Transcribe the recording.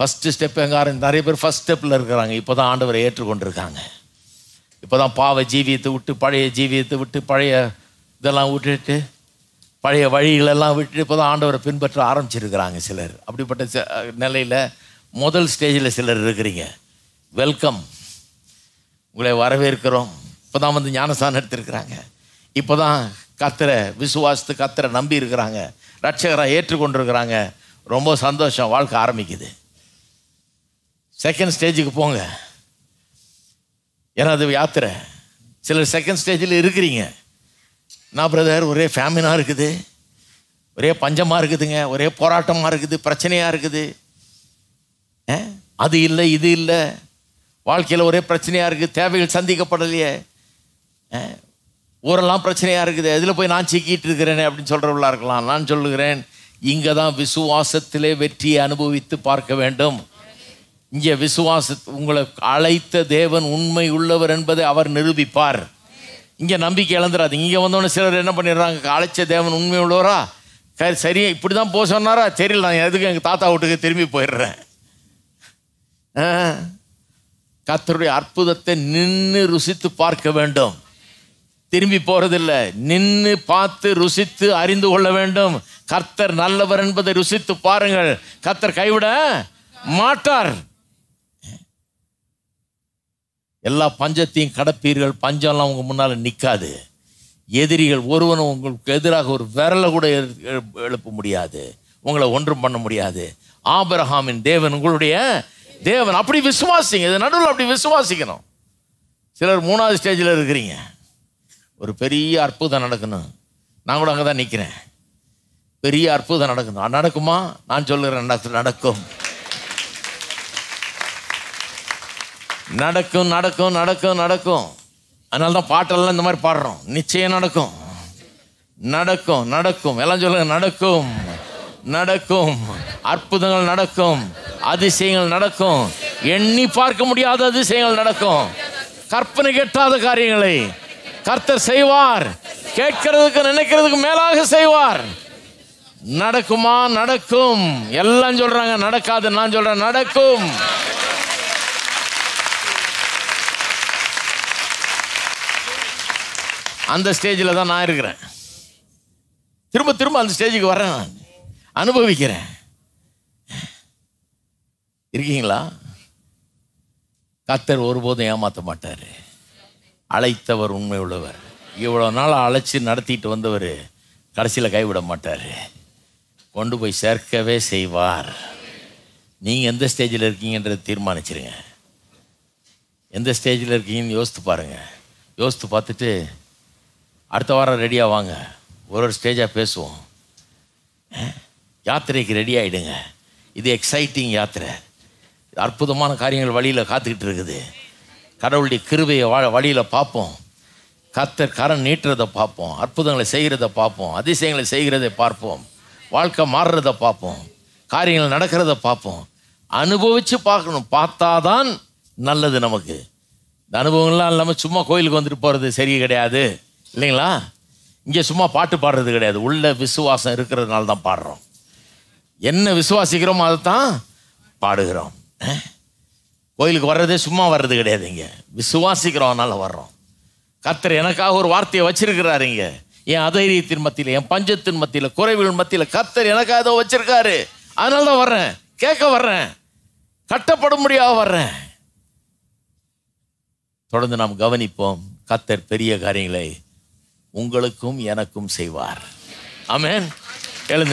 First step எங்கே ஆரம்பி நிறைய பேர் ஃபஸ்ட் ஸ்டெப்பில் இருக்கிறாங்க. இப்போ தான் ஆண்டவரை ஏற்றுக்கொண்டிருக்காங்க. இப்போ தான் பாவ ஜீவியத்தை விட்டு பழைய ஜீவியத்தை விட்டு பழைய இதெல்லாம் விட்டுட்டு பழைய வழிகளெல்லாம் விட்டுட்டு இப்போ தான் ஆண்டவரை பின்பற்ற ஆரம்பிச்சிருக்கிறாங்க சிலர். அப்படிப்பட்ட ச- நிலையில் முதல் ஸ்டேஜில் சிலர் இருக்கிறீங்க. வெல்கம் உங்களை வரவேற்கிறோம். இப்போ தான் வந்து ஞானஸ்தானம் எடுத்திருக்கிறாங்க. இப்போ தான் கத்தரை விசுவாசத்து கத்தரை நம்பி இருக்கிறாங்க. ரட்சகராக ஏற்றுக்கொண்டிருக்கிறாங்க. ரொம்ப சந்தோஷம். வாழ்க்கை ஆரம்பிக்குது. செகண்ட் ஸ்டேஜுக்கு போங்க. ஏன்னா அது யாத்திரை? சிலர் செகண்ட் ஸ்டேஜில் இருக்கிறீங்க. நான் பிரதர் ஒரே ஃபேமினாக இருக்குது. ஒரே பஞ்சமாக இருக்குதுங்க. ஒரே போராட்டமாக இருக்குது. பிரச்சனையாக இருக்குது. ஆ? அது இல்லை இது இல்லை. வாழ்க்கையில் ஒரே பிரச்சனையாக இருக்குது தேவைகள் சந்திக்கப்படலையே. ஊரெல்லாம் பிரச்சனையாக இருக்குது. இதில் போய் நான் சிக்கிட்டு இருக்கிறேனே அப்படின்னு சொல்கிறவர்களாக இருக்கலாம். நான் சொல்லுகிறேன் இங்கே தான் விசுவாசத்திலே வெற்றியை அனுபவித்து பார்க்க வேண்டும். இங்கே விசுவாச உங்களை அழைத்த தேவன் உண்மை உள்ளவர் என்பதை அவர் நிரூபிப்பார். இங்கே நம்பிக்கை இழந்துடாது இங்கே வந்தோடனே சிலர் என்ன பண்ணிடுறாங்க? அழைச்ச தேவன் உண்மை உள்ளவரா? க- சரியா இப்படி தான் போக சொன்னாரா? தெரியல நான் எதுக்கு எங்கள் தாத்தா வீட்டுக்கு திரும்பி போயிடுறேன். ஆ. கர்த்தருடைய அற்புதத்தை நின்று ருசித்து பார்க்க வேண்டும். திரும்பி போகிறதில்ல நின்று பார்த்து ருசித்து அறிந்து கொள்ள வேண்டும். கர்த்தர் நல்லவர் என்பதை ருசித்து பாருங்கள். கர்த்தர் கைவிட மாட்டார். எல்லா பஞ்சத்தையும் கடப்பீர்கள் பஞ்சம்லாம் உங்கள் முன்னால் நிற்காது எதிரிகள் ஒருவனும் உங்களுக்கு எதிராக ஒரு விரலை கூட எழு- எழுப்ப முடியாது. உங்களை ஒன்றும் பண்ண முடியாது. ஆபரஹாமின் தேவன் உங்களுடைய தேவன். அப்படி விசுவாசிங்க. இது நடுவில் அப்படி விசுவாசிக்கணும். சிலர் மூணாவது ஸ்டேஜில் இருக்கிறீங்க. ஒரு பெரிய அற்புதம் நடக்கணும். நான் கூட அங்கே தான் நிற்கிறேன் பெரிய அற்புதம் நடக்கணும். நடக்குமா? நான் சொல்லுகிறேன் நடக்கும். நடக்கும் நடக்கும் நடக்கும் நடக்கும். அதனால தான் பாட்டெல்லாம் இந்த மாதிரி பாடுறோம். நிச்சயம் நடக்கும். நடக்கும் நடக்கும். எல்லாம் சொல்லுங்க நடக்கும். நடக்கும். அற்புதங்கள் நடக்கும். அதிசயங்கள் நடக்கும். எண்ணி பார்க்க முடியாத அதிசயங்கள் நடக்கும். கற்பனை கெட்டாத காரியங்களை கர்த்தர் செய்வார். கேட்கறதுக்கு நினைக்கிறதுக்கு மேலாக செய்வார். நடக்குமா? நடக்கும். எல்லாம் சொல்றாங்க நடக்காது. நான் சொல்றேன் நடக்கும். அந்த ஸ்டேஜில் தான் நான் இருக்கிறேன். திரும்ப திரும்ப அந்த ஸ்டேஜுக்கு வரேன் நான். அனுபவிக்கிறேன். இருக்கீங்களா? கத்தர் ஒருபோதும் ஏமாற்ற மாட்டார். அழைத்தவர் உண்மை உள்ளவர் இவ்வளோ நாள் அழைச்சி நடத்திட்டு வந்தவர் கடைசியில் கைவிட மாட்டார். கொண்டு போய் சேர்க்கவே செய்வார். நீங்கள் எந்த ஸ்டேஜில் இருக்கீங்கன்றதை தீர்மானிச்சிருங்க. எந்த ஸ்டேஜில் இருக்கீங்கன்னு யோசித்து பாருங்கள் யோசித்து பார்த்துட்டு அடுத்த வாரம் ரெடியாக வாங்க. ஒரு ஒரு ஸ்டேஜாக பேசுவோம். யாத்திரைக்கு ரெடி ஆகிடுங்க இது எக்ஸைட்டிங் யாத்திரை. அற்புதமான காரியங்கள் வழியில் காத்துக்கிட்டு இருக்குது. கடவுளுடைய கிருபையை வா வழியில் பார்ப்போம். கத்தர் கரம் நீட்டுறதை பார்ப்போம். அற்புதங்களை செய்கிறத பார்ப்போம். அதிசயங்களை செய்கிறதை பார்ப்போம். வாழ்க்கை மாறுறத பார்ப்போம். காரியங்கள் நடக்கிறத பார்ப்போம். அனுபவித்து பார்க்கணும். பார்த்தாதான் நல்லது நமக்கு. இந்த அனுபவங்கள்லாம் இல்லாமல் சும்மா கோயிலுக்கு வந்துட்டு போகிறது சரி கிடையாது. இல்லைங்களா? இங்கே சும்மா பாட்டு பாடுறது கிடையாது. உள்ள விசுவாசம் இருக்கிறதுனால தான் பாடுறோம். என்ன விசுவாசிக்கிறோமோ அதை தான் பாடுகிறோம் கோயிலுக்கு வர்றதே சும்மா வர்றது கிடையாது இங்கே. விசுவாசிக்கிறோம் அதனால் வர்றோம். கத்தர் எனக்காக ஒரு வார்த்தையை வச்சிருக்கிறாரு இங்கே. என் அதைரியத்தின் மத்தியில் என் பஞ்சத்தின் மத்தியில் குறைவுகள் மத்தியில் கத்தர் எனக்காக ஏதோ வச்சிருக்காரு. அதனால தான் வர்றேன். கேட்க வர்றேன். கட்டப்படும்படியாக வர்றேன். தொடர்ந்து நாம் கவனிப்போம். கத்தர் பெரிய காரியங்களை உங்களுக்கும் எனக்கும் செய்வார். ஆமென் எழுந்து.